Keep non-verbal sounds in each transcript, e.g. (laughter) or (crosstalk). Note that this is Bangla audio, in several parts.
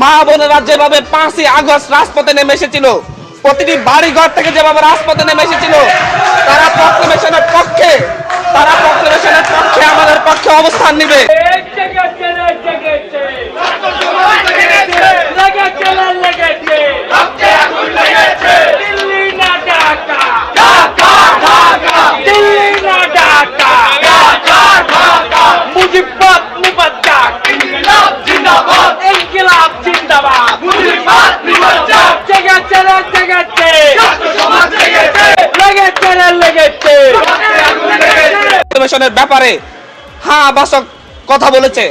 মা বোনেরা যেভাবে পাঁচই আগস্ট রাজপথে নেমে এসেছিল, প্রতিটি বাড়ি ঘর থেকে যেভাবে রাজপথে নেমে এসেছিল, তারা প্রক্লেমেশনের পক্ষে, তারা প্রক্লেমেশনের পক্ষে আমাদের পক্ষে অবস্থান নিবে। দিল্লি না ঢাকা। প্রক্লেমেশনের ব্যাপারে হ্যাঁ বাসক কথা বলেছে।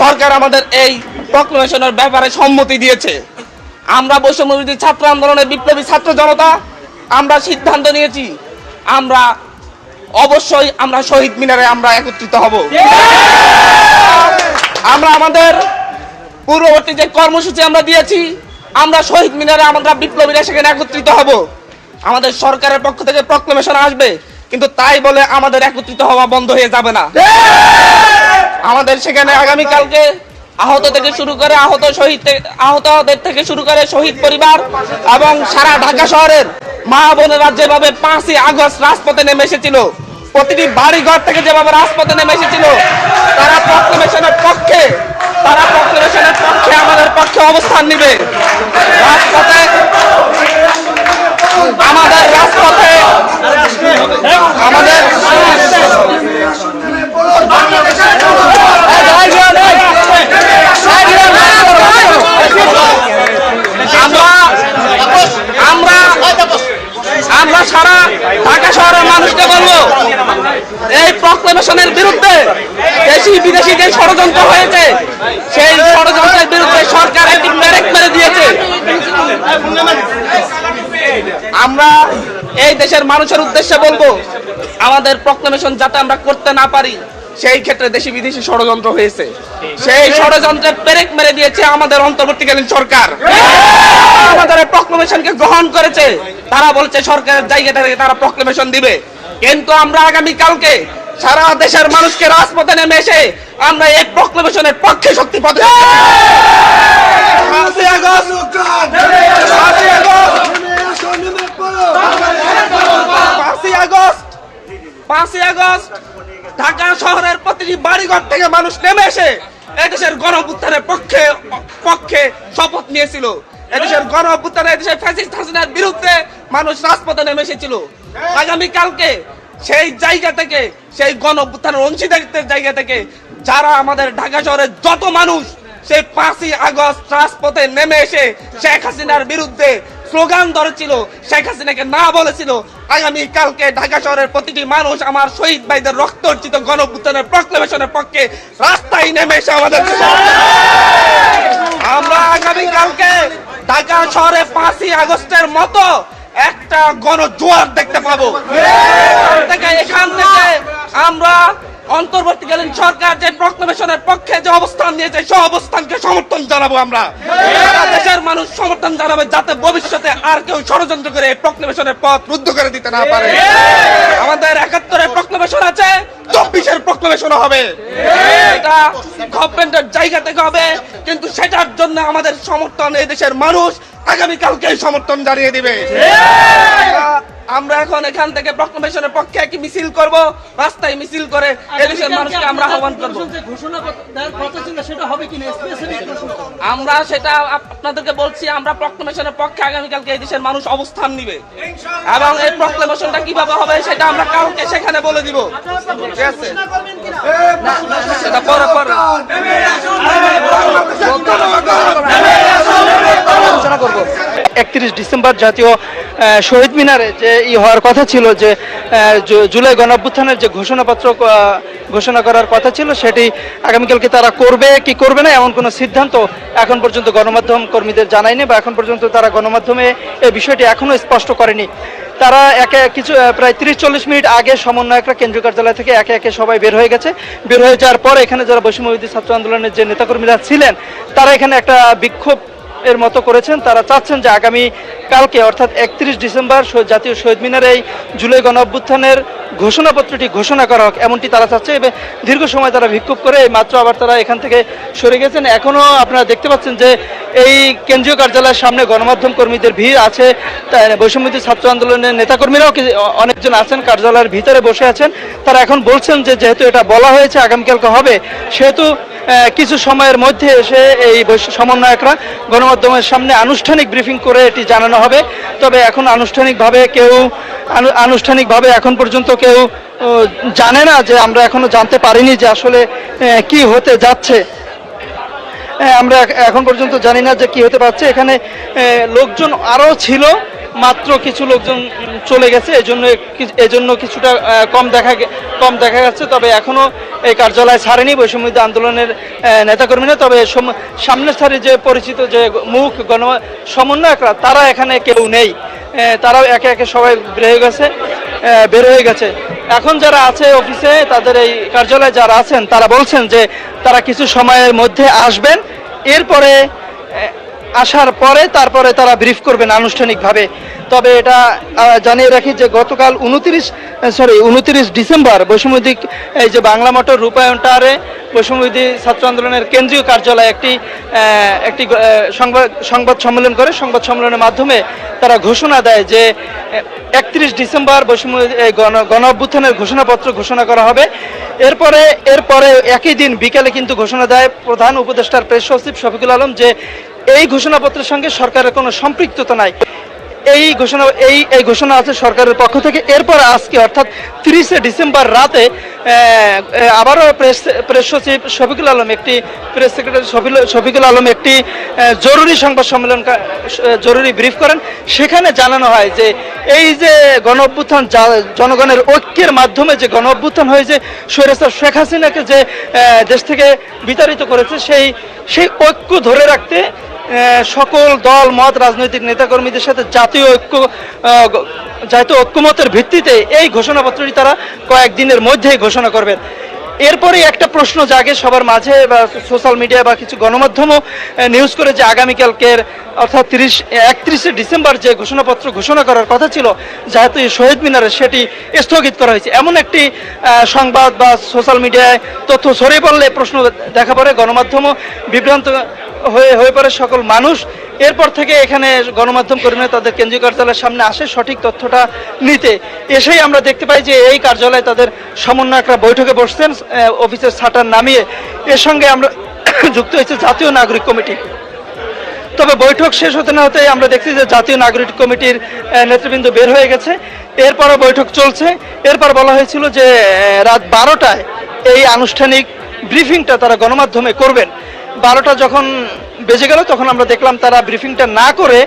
সরকার আমাদের এই প্রক্লেমেশনের ব্যাপারে সম্মতি দিয়েছে। আমরা বৈষম্যবিরোধী ছাত্র আন্দোলনের বিপ্লবী ছাত্র জনতা, আমরা সিদ্ধান্ত নিয়েছি, আমরা অবশ্যই আমরা শহীদ মিনারে আমরা একত্রিত হব। আমরা আমাদের পূর্ববর্তী যে কর্মসূচি আমরা দিয়েছি, আমরা শহীদ মিনারে আমরা বিপ্লবীরা সেখানে একত্রিত হব। আমাদের সরকারের পক্ষ থেকে প্রক্লেমেশন আসবে। কিন্তু তাই বলে আমাদের একত্রিত হওয়া বন্ধ হয়ে যাবে না। আমাদের সেখানে আগামী কালকে আহত থেকে শুরু করে আহত শহীদ আহতদের থেকে শুরু করে শহীদ পরিবার এবং সারা ঢাকা শহরের মা বোনেরা যেভাবে পাঁচই আগস্ট রাজপথে নেমে এসেছিল প্রতিটি বাড়ি ঘর থেকে যেভাবে রাজপথে নেমে এসেছিল তারা প্রক্লেমেশনের পক্ষে তারা প্রক্লেমেশনের পক্ষে আমাদের পক্ষে অবস্থান নিবে। রাজপথে আমাদের রাজপথে আমাদের আমরা আমরা আমরা সারা ঢাকা শহরের মানুষকে বলব, এই প্রক্লেমেশনের বিরুদ্ধে দেশি বিদেশি যে ষড়যন্ত্র হয়েছে, সেই ষড়যন্ত্রের বিরুদ্ধে সরকার একটি ব্যারেক মেরে দিয়েছে। আমরা এই দেশের মানুষের উদ্দেশ্যে বলব, আমাদের প্রক্লেমেশন যাতে আমরা করতে না পারি সেই ক্ষেত্রে দেশি বিদেশি ষড়যন্ত্র হয়েছে। সেই ষড়যন্ত্রের পেরেক মেরে দিয়েছে আমাদের অন্তর্বর্তীকালীন সরকার। আমাদের প্রক্লেমেশনকে গ্রহণ করেছে। তারা বলছে সরকারের জায়গা থেকে তারা প্রক্লেমেশন দিবে। কিন্তু আমরা আগামী কালকে সারা দেশের মানুষকে রাজপথে নেমে এসে আমরা এই প্রক্লেমেশনের পক্ষে শক্তি পদে আগস্ট। পাঁচই আগস্ট ঢাকা শহরের প্রতিটি বাড়িঘর থেকে মানুষ নেমে এসে এদেশের গণ পক্ষে পক্ষে শপথ নিয়েছিল। এদেশের গণ অভ্যুত্থানে এদেশের ফ্যাসিস্ট হাসিনার বিরুদ্ধে মানুষ রাজপথে নেমে এসেছিল। কালকে সেই জায়গা থেকে, সেই গণ অভ্যুত্থানের অংশীদারিত্বের জায়গা থেকে যারা আমাদের ঢাকা শহরের যত মানুষ, সেই পাঁচই আগস্ট রাজপথে নেমে এসে শেখ হাসিনার বিরুদ্ধে স্লোগান ধরেছিল, শেখ হাসিনাকে না বলেছিল, আগামী কালকে ঢাকা শহরের প্রতিটি মানুষ আমার শহীদ ভাইদের রক্ত অর্জিত গণপুত্তনের প্রক্লেমেশনের পক্ষে রাস্তায় নেমে এসে আমাদের আমরা আগামী কালকে ঢাকা শহরে পাঁচই আগস্টের মতো একটা গণজোয়ার দেখতে পাবো। এখান থেকে অন্তর্বর্তীকালীন সরকার যে প্রক্লেমেশনের পক্ষে যে অবস্থান নিয়েছে সেই অবস্থানকে সমর্থন জানাব আমরা। দেশের মানুষ সমর্থন জানাবে যাতে ভবিষ্যতে আর কেউ ষড়যন্ত্র করে এই প্রক্লেমেশনের পথ রুদ্ধ করে দিতে না পারে। আমাদের একাত্তরের প্রক্লেমেশন আছে চব্বিশের প্রক্লেমেশন হবে। এটা গভর্নমেন্টের জায়গা থেকে হবে কিন্তু সেটার জন্য আমাদের সমর্থন এই দেশের মানুষ আগামীকালকে সমর্থন জানিয়ে দিবে। আমরা- এখন এখান থেকে প্রক্লেমেশনের পক্ষে একটি মিছিল করব রাস্তায় মিছিল করে এদেশের মানুষকে আমরা আহ্বান করব। আমরা সেটা আপনাদেরকে বলছি আমরা প্রক্লেমেশনের পক্ষে আগামীকালকে এই দেশের মানুষ অবস্থান নিবে। এবং এই প্রক্লেমেশনটা কীভাবে হবে সেটা আমরা কালকে সেখানে বলে দিব। ঠিক আছে? সেটা পরে পরে। আলোচনা করব একত্রিশ ডিসেম্বর জাতীয় শহীদ মিনারে যে ই হওয়ার কথা ছিল যে জুলাই গণঅভ্যুত্থানের যে ঘোষণাপত্র ঘোষণা করার কথা ছিল, সেটি আগামীকালকে তারা করবে কি করবে না এমন কোনো সিদ্ধান্ত এখন পর্যন্ত গণমাধ্যম কর্মীদের জানায়নি বা এখন পর্যন্ত তারা গণমাধ্যমে এই বিষয়টি এখনও স্পষ্ট করেনি। তারা একে কিছু প্রায় তিরিশ চল্লিশ মিনিট আগে সমন্বয়করা কেন্দ্রীয় কার্যালয় থেকে একে একে সবাই বের হয়ে গেছে। বের হয়ে যাওয়ার পর এখানে যারা বৈষম্যবিধি ছাত্র আন্দোলনের যে নেতাকর্মীরা ছিলেন, তারা এখানে একটা বিক্ষোভ এর মতো করেছেন। তারা চাচ্ছেন যে আগামী কালকে, অর্থাৎ একত্রিশ ডিসেম্বর জাতীয় শহীদ মিনারে এই জুলাই গণ অভ্যুত্থানের ঘোষণাপত্রটি ঘোষণা করা হোক, এমনটি তারা চাচ্ছে। এবং দীর্ঘ সময় তারা বিক্ষোভ করে মাত্র আবার তারা এখান থেকে সরে গেছেন। এখনও আপনারা দেখতে পাচ্ছেন যে এই কেন্দ্রীয় কার্যালয়ের সামনে গণমাধ্যম কর্মীদের ভিড় আছে। তা- ছাত্র আন্দোলনের নেতাকর্মীরাও অনেকজন আছেন, কার্যালয়ের ভিতরে বসে আছেন। তারা এখন বলছেন যে যেহেতু এটা বলা হয়েছে আগামীকালকে হবে, সেহেতু কিছু সময়ের মধ্যে এসে এই সমন্বয়করা গণমাধ্যমের সামনে আনুষ্ঠানিক ব্রিফিং করে এটি জানানো হবে। তবে এখন আনুষ্ঠানিকভাবে কেউ আনুষ্ঠানিকভাবে এখন পর্যন্ত কেউ জানে না যে আমরা এখনও জানতে পারিনি যে আসলে কি হতে যাচ্ছে। আমরা এখন পর্যন্ত জানি না যে কি হতে পারছে। এখানে লোকজন আরও ছিল, মাত্র কিছু লোকজন চলে গেছে। এজন্য এজন্য কিছুটা কম দেখা কম দেখা যাচ্ছে। তবে এখনও এই কার্যালয় ছাড়েনি বৈষম্যবিরোধী আন্দোলনের নেতাকর্মীরা। তবে সামনের সারি যে পরিচিত যে মুখ গণ সমন্বয়করা, তারা এখানে কেউ নেই। তারাও একে একে সবাই বের হয়ে গেছে বের হয়ে গেছে। এখন যারা আছে অফিসে, তাদের এই কার্যালয়ে যারা আছেন, তারা বলছেন যে তারা কিছু সময়ের মধ্যে আসবেন। এরপরে আসার পরে তারপরে তারা ব্রিফ করবেন আনুষ্ঠানিকভাবে। তবে এটা জানিয়ে রাখি যে গতকাল উনত্রিশ সরি উনত্রিশ ডিসেম্বর বৈষম্যদিক এই যে বাংলা মোটর রূপায়ণ টারে বৈষম্যবিধি ছাত্র আন্দোলনের কেন্দ্রীয় কার্যালয়ে একটি একটি সংবাদ সংবাদ সম্মেলন করে। সংবাদ সম্মেলনের মাধ্যমে তারা ঘোষণা দেয় যে একত্রিশ ডিসেম্বর বৈষম্য গণ গণ ঘোষণাপত্র ঘোষণা করা হবে। এরপরে এরপরে একই দিন বিকেলে কিন্তু ঘোষণা দেয় প্রধান উপদেষ্টার প্রেস সচিব শফিকুল আলম যে, এই ঘোষণাপত্রের সঙ্গে সরকারের কোনো সম্পৃক্ততা নাই। এই ঘোষণা, এই এই ঘোষণা আছে সরকারের পক্ষ থেকে। এরপর আজকে, অর্থাৎ তিরিশে ডিসেম্বর রাতে আবারও প্রেস প্রেস সচিব শফিকুল আলম একটি, প্রেস সেক্রেটারি শফিল- শফিকুল আলম একটি জরুরি সংবাদ সম্মেলন জরুরি ব্রিফ করেন। সেখানে জানানো হয় যে, এই যে গণ অভ্যুত্থান জনগণের ঐক্যের মাধ্যমে যে গণ অভ্যুত্থান হয়েছে, স্বৈরাচার শেখ হাসিনাকে যে দেশ থেকে বিতাড়িত করেছে, সেই সেই ঐক্য ধরে রাখতে সকল দল, মত, রাজনৈতিক নেতাকর্মীদের সাথে জাতীয় ঐক্য জাতীয় ঐক্যমতের ভিত্তিতে এই ঘোষণাপত্রটি তারা কয়েকদিনের মধ্যেই ঘোষণা করবেন। এরপরে একটা প্রশ্ন জাগে সবার মাঝে বা সোশ্যাল মিডিয়া বা কিছু গণমাধ্যমও নিউজ করে যে আগামীকালকের অর্থাৎ তিরিশ একত্রিশে ডিসেম্বর যে ঘোষণাপত্র ঘোষণা করার কথা ছিল যেহেতু শহীদ মিনারে সেটি স্থগিত করা হয়েছে। এমন একটি সংবাদ বা সোশ্যাল মিডিয়ায় তথ্য ছড়িয়ে পড়লে প্রশ্ন দেখা পড়ে। গণমাধ্যমও বিভ্রান্ত হয়ে হয়ে পড়ে সকল মানুষ। এরপর থেকে এখানে গণমাধ্যম কর্মীরা তাদের কেন্দ্রীয় কার্যালয়ের সামনে আসে সঠিক তথ্যটা নিতে। এসেই আমরা দেখতে পাই যে এই কার্যালয়ে তাদের সমন্বয়করা বৈঠকে বসছেন অফিসের ছাটার নামিয়ে। এর সঙ্গে আমরা (coughs) যুক্ত হয়েছে জাতীয় নাগরিক কমিটি। তবে বৈঠক শেষ হতে না হতে আমরা দেখছি যে জাতীয় নাগরিক কমিটির নেতৃবৃন্দ বের হয়ে গেছে। এরপরও বৈঠক চলছে। এরপর বলা হয়েছিল যে রাত বারোটায় এই আনুষ্ঠানিক ব্রিফিংটা তারা গণমাধ্যমে করবেন। বারোটা যখন বেজে গেল তখন আমরা দেখলাম তারা ব্রিফিংটা না করে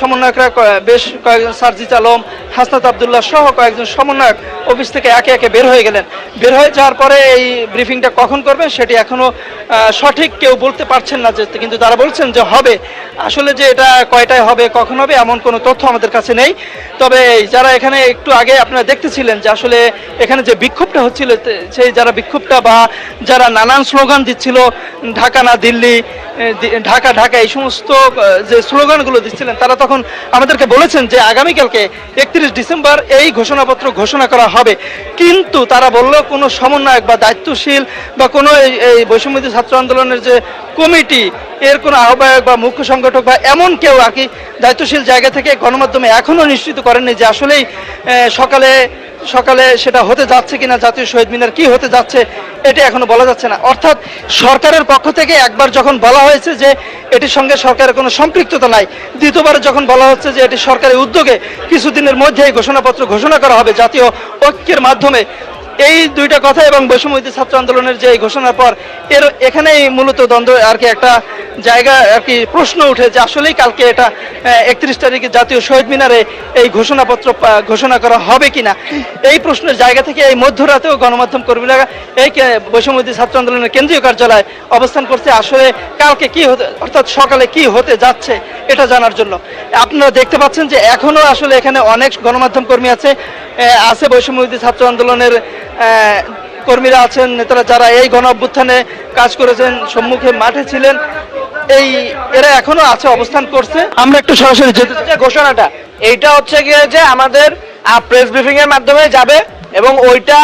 সমন্বয়করা বেশ কয়েকজন সার্জিত আলম হাসনাত আবদুল্লাহ সহ কয়েকজন সমন্বয়ক অফিস থেকে একে একে বের হয়ে গেলেন। বের হয়ে যাওয়ার পরে এই ব্রিফিংটা কখন করবেন সেটি এখনও আহ, সঠিক কেউ বলতে পারছেন না যে কিন্তু তারা বলছেন যে হবে। আসলে যে এটা কয়টায় হবে কখন হবে এমন কোনো তথ্য আমাদের কাছে নেই। তবে যারা এখানে একটু আগে আপনারা দেখতেছিলেন যে আসলে এখানে যে বিক্ষোভটা হচ্ছিল সেই যারা বিক্ষোভটা বা যারা নানান স্লোগান দিচ্ছিল ঢাকা না দিল্লি ঢাকা ঢাকা এই সমস্ত যে স্লোগানগুলো দিচ্ছিলেন তারা তখন আমাদেরকে বলেছেন যে আগামীকালকে একত্রিশ ডিসেম্বর এই ঘোষণাপত্র ঘোষণা করা হবে। কিন্তু তারা বলল, কোনো সমন্বয়ক বা দায়িত্বশীল বা কোনো এই- এই বৈষম্যদী ছাত্র আন্দোলনের যে কমিটি, এর কোনো আহ্বায়ক বা মুখ্য সংগঠক বা এমন কেউ আর কি দায়িত্বশীল জায়গা থেকে গণমাধ্যমে এখনও নিশ্চিত করেননি যে আসলেই সকালে সকালে সেটা হতে যাচ্ছে কিনা, জাতীয় শহীদ মিনার কি হতে যাচ্ছে, এটি এখনও বলা যাচ্ছে না। অর্থাৎ সরকারের পক্ষ থেকে একবার যখন বলা হয়েছে যে এটির সঙ্গে সরকারের কোনো সম্পৃক্ততা নাই দ্বিতীয়বার যখন বলা হচ্ছে যে এটি সরকারের উদ্যোগে কিছুদিনের মধ্যে এই ঘোষণাপত্র ঘোষণা করা হবে জাতীয় ঐক্যের মাধ্যমে এই দুইটা কথা এবং বৈষম্যবিধি ছাত্র আন্দোলনের যে ঘোষণার পর এর এখানেই মূলত দ্বন্দ্ব আর কি একটা জায়গা আর কি প্রশ্ন উঠে যে আসলেই কালকে এটা একত্রিশ তারিখে জাতীয় শহীদ মিনারে এই ঘোষণাপত্র ঘোষণা করা হবে কিনা। এই প্রশ্নের জায়গা থেকে এই মধ্যরাতেও গণমাধ্যম কর্মীরা এই কে- ছাত্র আন্দোলনের কেন্দ্রীয় কার্যালয় অবস্থান করছে। আসলে কালকে কি হতে, অর্থাৎ সকালে কি হতে যাচ্ছে এটা জানার জন্য। আপনারা দেখতে পাচ্ছেন যে এখনও আসলে এখানে অনেক গণমাধ্যম কর্মী আছে। আছে বৈষম্যবিধি ছাত্র আন্দোলনের কর্মীরা আছেন নেতারা যারা এই গণ অভ্যুত্থানে কাজ করেছেন সম্মুখে মাঠে ছিলেন এই এরা এখনও আছে অবস্থান করছে আমরা একটু সরাসরি যেতে চাই। ঘোষণাটা এইটা হচ্ছে গিয়ে যে আমাদের প্রেস ব্রিফিং এর মাধ্যমে যাবে এবং ওইটা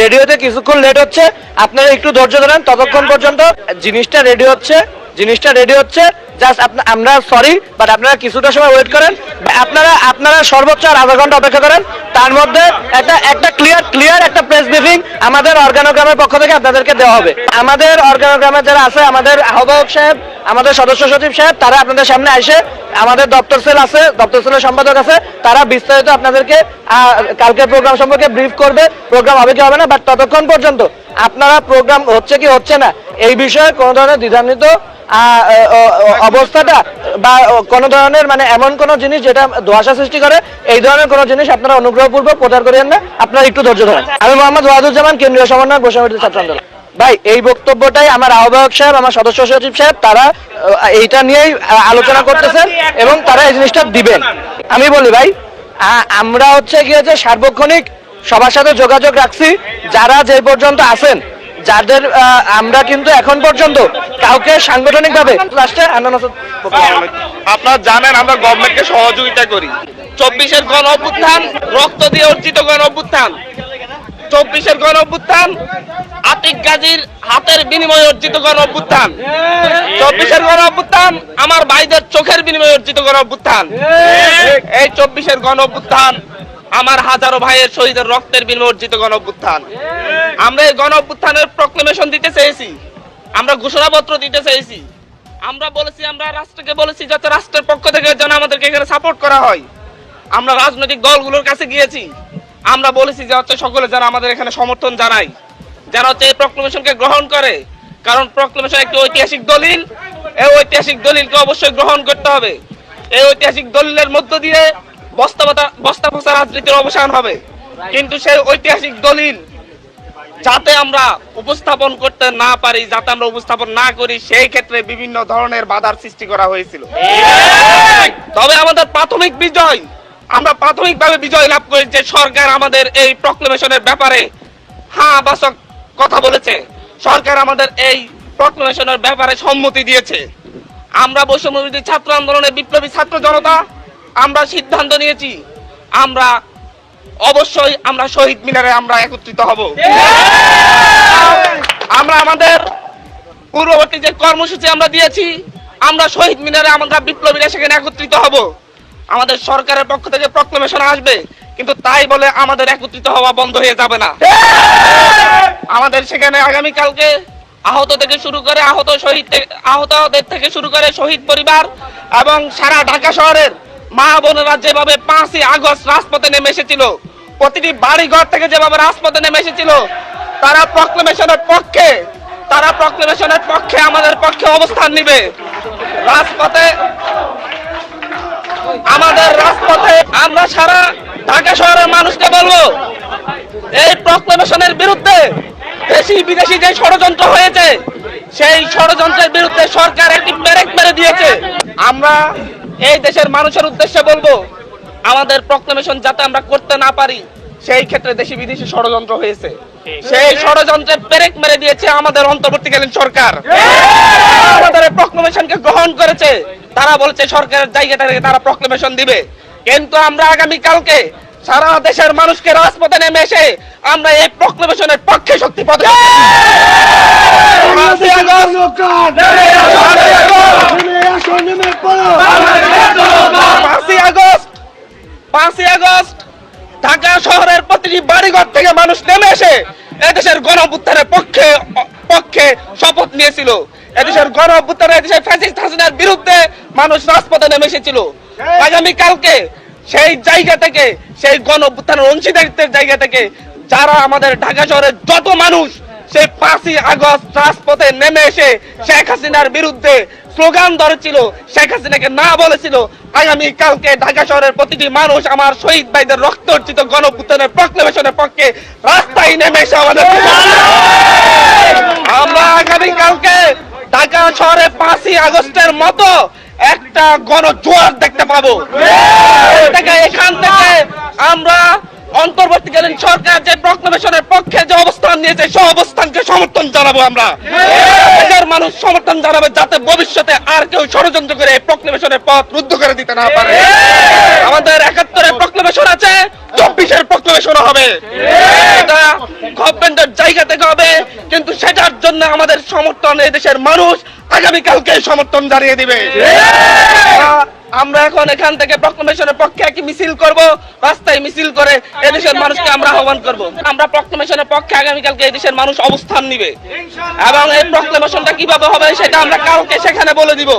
রেডিওতে কিছুক্ষণ লেট হচ্ছে আপনারা একটু ধৈর্য ধরেন ততক্ষণ পর্যন্ত জিনিসটা রেডি হচ্ছে জিনিসটা রেডি হচ্ছে। জাস্ট আমরা সরি বাট আপনারা কিছুটা সময় ওয়েট করেন। আপনারা আপনারা সর্বোচ্চ আর আধা ঘণ্টা অপেক্ষা করেন। তার মধ্যে একটা একটা ক্লিয়ার ক্লিয়ার একটা প্রেস ব্রিফিং আমাদের অর্গানোগ্রামের পক্ষ থেকে আপনাদেরকে দেওয়া হবে। আমাদের অর্গানোগ্রামে যারা আছে, আমাদের আহ্বায়ক সাহেব, আমাদের সদস্য সচিব সাহেব, তারা আপনাদের সামনে আসে আমাদের দপ্তর সেল আছে, দপ্তর সেলের সম্পাদক আছে, তারা বিস্তারিত আপনাদেরকে কালকের প্রোগ্রাম সম্পর্কে ব্রিফ করবে। প্রোগ্রাম হবে কি হবে না বাট ততক্ষণ পর্যন্ত আপনারা প্রোগ্রাম হচ্ছে কি হচ্ছে না এই বিষয়ে কোনো ধরনের দ্বিধান্বিত আহ, অবস্থাটা বা কোনো ধরনের মানে এমন কোনো জিনিস যেটা ধোয়াশা সৃষ্টি করে এই ধরনের কোনো জিনিস আপনারা অনুগ্রহপূর্বক প্রচার করিয়েন না আপনারা একটু ধৈর্য ধরেন। আমি মোহাম্মদ ওয়াদুজ্জামান কেন্দ্রীয় সমন্বয়ক বৈষম্য ছাত্র আন্দোলন। ভাই এই বক্তব্যটাই আমার আহ্বায়ক সাহেব আমার সদস্য সচিব সাহেব তারা এইটা নিয়েই আলোচনা করতেছেন এবং তারা এই জিনিসটা দিবেন। আমি বলি ভাই আমরা হচ্ছে গিয়ে যে সার্বক্ষণিক সবার সাথে যোগাযোগ রাখছি। যারা যে পর্যন্ত আছেন, যাদের আমরা কিন্তু এখন পর্যন্ত কাউকে সাংগঠনিক ভাবে আপনারা জানেন, আমরা গভর্নমেন্টকে সহযোগিতা করি। চব্বিশের গণ অভ্যুত্থান, রক্ত দিয়ে অর্জিত গণ অভ্যুত্থান। চব্বিশের গণ অভ্যুত্থান, আতিক গাজীর হাতের বিনিময়ে অর্জিত গণ অভ্যুত্থান। চব্বিশের গণ অভ্যুত্থান, আমার ভাইদের চোখের বিনিময়ে অর্জিত গণ অভ্যুত্থান। এই চব্বিশের গণ অভ্যুত্থান আমার হাজারো ভাইয়ের শহীদের রক্তের বিনিময়ে অর্জিত গণ অভ্যুত্থান আমরা এই গণ অভ্যুত্থানের প্রক্লেমেশন দিতে চেয়েছি। আমরা ঘোষণাপত্র দিতে চেয়েছি। আমরা বলেছি, আমরা রাষ্ট্রকে বলেছি যাতে রাষ্ট্রের পক্ষ থেকে যেন আমাদেরকে এখানে সাপোর্ট করা হয়। আমরা রাজনৈতিক দলগুলোর কাছে গিয়েছি। আমরা বলেছি যে হচ্ছে সকলে যেন আমাদের এখানে সমর্থন জানায়। যারা হচ্ছে এই প্রক্লেমেশনকে গ্রহণ করে। কারণ প্রক্লেমেশন একটি ঐতিহাসিক দলিল। এই ঐতিহাসিক দলিলকে অবশ্যই গ্রহণ করতে হবে। এই ঐতিহাসিক দলিলের মধ্য দিয়ে বস্তা ফসা রাজনীতির অবসান হবে। কিন্তু সেই ঐতিহাসিক দলিল যাতে আমরা উপস্থাপন করতে না পারি যাতে আমরা উপস্থাপন না করি সেই ক্ষেত্রে বিভিন্ন ধরনের বাধার সৃষ্টি করা হয়েছিল। তবে আমাদের প্রাথমিক বিজয় আমরা প্রাথমিকভাবে বিজয় লাভ করি যে সরকার আমাদের এই প্রক্লেমেশনের ব্যাপারে হ্যাঁ বাসক কথা বলেছে। সরকার আমাদের এই প্রক্লেমেশনের ব্যাপারে সম্মতি দিয়েছে। আমরা বৈষম্যবিরোধী ছাত্র আন্দোলনের বিপ্লবী ছাত্র জনতা আমরা সিদ্ধান্ত নিয়েছি, আমরা অবশ্যই আমরা শহীদ মিনারে আমরা একত্রিত হব। আমরা আমাদের পূর্ববর্তী যে কর্মসূচি আমরা দিয়েছি, আমরা শহীদ মিনারে আমরা বিপ্লবীরা সেখানে একত্রিত হব। আমাদের সরকারের পক্ষ থেকে প্রক্লেমেশন আসবে, কিন্তু তাই বলে আমাদের একত্রিত হওয়া বন্ধ হয়ে যাবে না। আমাদের সেখানে আগামী কালকে আহত থেকে শুরু করে আহত শহীদ আহতদের থেকে শুরু করে শহীদ পরিবার এবং সারা ঢাকা শহরের মা বোনেরা যেভাবে পাঁচই আগস্ট রাজপথে নেমে এসেছিল, প্রতিটি বাড়ি ঘর থেকে যেভাবে রাজপথে নেমে এসেছিল, তারা প্রক্লেমেশনের পক্ষে, তারা প্রক্লেমেশনের পক্ষে আমাদের পক্ষে অবস্থান নিবে। রাজপথে, আমাদের রাজপথে আমরা সারা ঢাকা শহরের মানুষকে বলব, এই প্রক্লেমেশনের বিরুদ্ধে দেশি বিদেশি যে ষড়যন্ত্র হয়েছে, সেই ষড়যন্ত্রের বিরুদ্ধে সরকার একটি ব্রেক মেরে দিয়েছে। আমরা এই দেশের মানুষের উদ্দেশ্যে বলব, আমাদের প্রক্লেমেশন যাতে আমরা করতে না পারি, সেই ক্ষেত্রে দেশি বিদেশি ষড়যন্ত্র হয়েছে। সেই ষড়যন্ত্রে পেরেক মেরে দিয়েছে আমাদের অন্তর্বর্তীকালীন সরকার। আমাদের প্রক্লামেশনকে গ্রহণ করেছে, তারা বলছে সরকারের জায়গাটা তারা প্রক্লেমেশন দিবে। কিন্তু আমরা আগামী কালকে সারা দেশের মানুষকে রাজপথে নেমে এসে আমরা এই প্রক্লেমেশনের পক্ষে শক্তি পদে পাঁচই আগস্ট পাঁচই আগস্ট ঢাকা শহরের প্রতিটি বাড়িঘর থেকে মানুষ নেমে এসে এদেশের পক্ষে পক্ষে শপথ নিয়েছিল। এদেশের গণ অভ্যুত্থানে এদেশের ফ্যাসিস্ট হাসিনার বিরুদ্ধে মানুষ রাজপথে নেমে এসেছিল। আগামী কালকে সেই জায়গা থেকে, সেই গণ অংশীদারিত্বের জায়গা থেকে যারা আমাদের ঢাকা শহরের যত মানুষ, সেই পাঁচই আগস্ট রাজপথে নেমে এসে শেখ হাসিনার বিরুদ্ধে স্লোগান ধরেছিল, শেখ হাসিনাকে না বলেছিল, আগামী কালকে ঢাকা শহরের প্রতিটি মানুষ আমার শহীদ ভাইদের রক্ত অর্জিত গণপুত্রের প্রক্লেমেশনের পক্ষে রাস্তায় নেমে এসে আমাদের আমরা আগামী কালকে ঢাকা শহরে পাঁচই আগস্টের মতো একটা গণ জোয়ার দেখতে পাবো। এখান থেকে আমরা অন্তর্বর্তীকালীন সরকার যে প্রক্লেমেশনের পক্ষে যে অবস্থান নিয়েছে, সে অবস্থানকে সমর্থন জানাব আমরা। এদের মানুষ সমর্থন জানাবে যাতে ভবিষ্যতে আর কেউ ষড়যন্ত্র করে এই প্রক্লেমেশনের পথ রুদ্ধ করে দিতে না পারে। আমাদের একাত্তরের প্রক্লেমেশন আছে, চব্বিশের প্রক্লেমেশন হবে। গভর্নমেন্টের জায়গা থেকে হবে, কিন্তু সেটার জন্য আমাদের সমর্থন এই দেশের মানুষ আগামীকালকে সমর্থন জানিয়ে দিবে। আমরা এখন এখান থেকে প্রক্লমেশনের পক্ষে একটি মিছিল করব রাস্তায় মিছিল করে এদেশের মানুষকে আমরা আহ্বান করব আমরা প্রক্লমেশনের পক্ষে আগামীকালকে এদেশের মানুষ অবস্থান নিবে এবং এই প্রক্লমেশনটা কীভাবে হবে সেটা আমরা কাউকে সেখানে বলে দিব